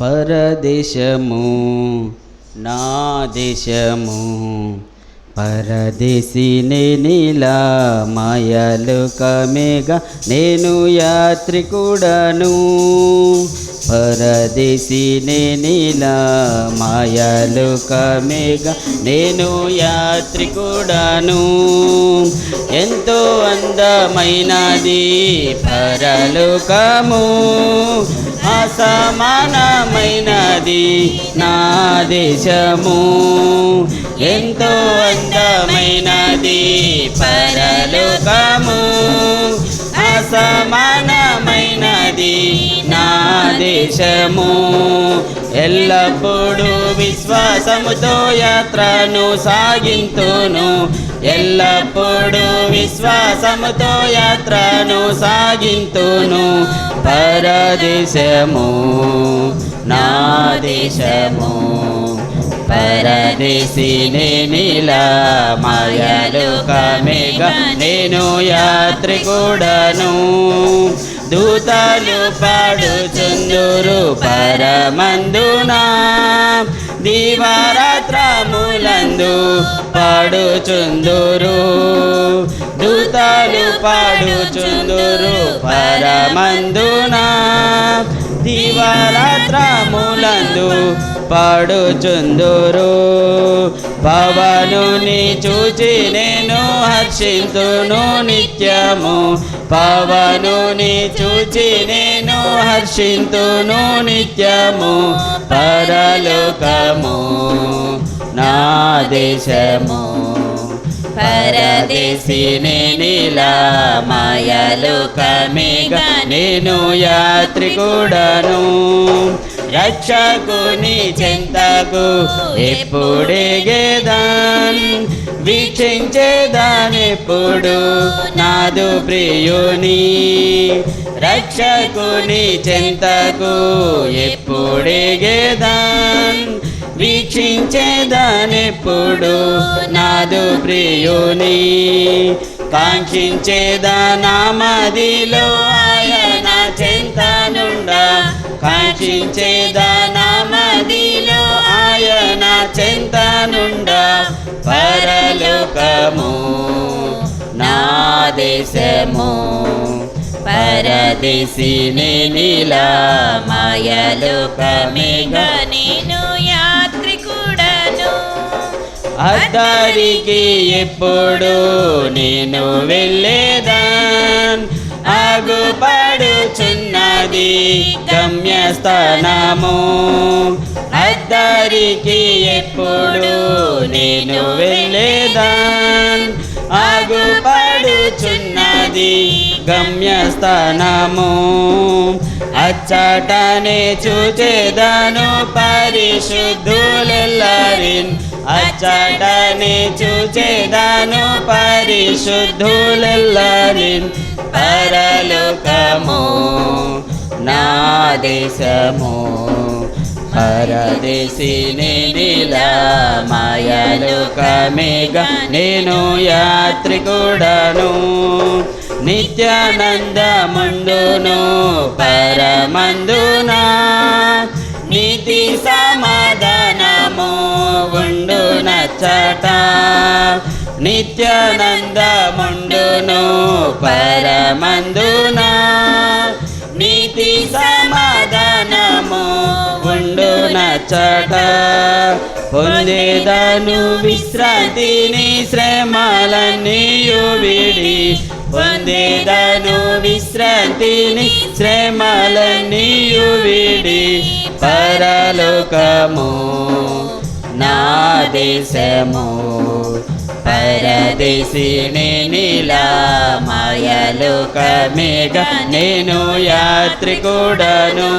పరదేశము నా దేశము. పరదేశిని నీలా మాయలు కమేగా నేను యాత్రికుడను. పరదేశిని నీలా మాయలు కమేగా నేను యాత్రికుడను. ఎంతో అందమైనది పరలోకము అసమానమైనది నా దేశము. ఎంతో అందమైనది పరలోకము. అసమానమైనది నా దేశము. ఎల్లప్పుడూ విశ్వాసముతో యాత్రను సాగింతును. ఎల్లప్పుడూ విశ్వాసముతో యాత్రను సాగింతును. పరదేశము నా దేశము పరదేశిని నీలా మాయలు కమేగా నేను యాత్రికుడను. దూతలు పాడుచుందురు పరమందునా. దివారాత్రములందు పాడుచుందురు. దూతలు పాడుచుందురు పరమందునా. దివారాత్రములందు పాడుచుందురు పవనుని చూచి నేను హర్షింతును నిత్యము. పవనుని చూచి నేను హర్షింతును నిత్యము. పరలోకము నా దేశము. పరదేశిని నీలా మాయలు కమేగా నేను యాత్రికుడను. రక్షకుని చెంతకు ఎప్పుడెగేదాన్ వీక్షించేదానెప్పుడు నాదు ప్రియుని రక్షకుని చెంతకు ఎప్పుడెగేదాన్ వీక్షించేదానెప్పుడు నాదు ప్రియుని కాంక్షించేదా నామదిలో ఆయన చెంతనుండా కాంక్షించేదా నా ఆయన చింతనుండ పరలోకము. నా దేశము పరదేశిని నీలా మాయలు నేను యాత్రికుడను. అద్దరికి ఎప్పుడు నేను వెళ్ళేదాన్? ఆగుపడుచున్నది గమ్యస్థానము అద్దరికి ఎప్పుడు నేను వెళ్ళేదాన్? ఆగుపడుచున్నది గమ్యస్థానము. అచ్చటనే చూచేదాను పరిశుద్ధులెల్లరిన్. అచ్చటనే చూచేదాను పరిశుద్ధులెల్లరిన్. పరలోకము నా దేశము పరదేశిని నీలా మాయలోకమేగా నేను యాత్రికుడను నిత్యానందముండును పరమందునా నీతి సమాధానము ఉండు నచ్చట నిత్యానందముండును పరమందునా నీతి సమాధానము ఉండు నచ్చట పొందేదను విశ్రాంతిని శ్రమలన్నీయు విడి. పొందేదను విశ్రాంతిని శ్రమలన్నీయు విడి. పరలోకము నా దేశము. పరదేశిని నీలా మాయలోకమేగా నేను యాత్రికుడను.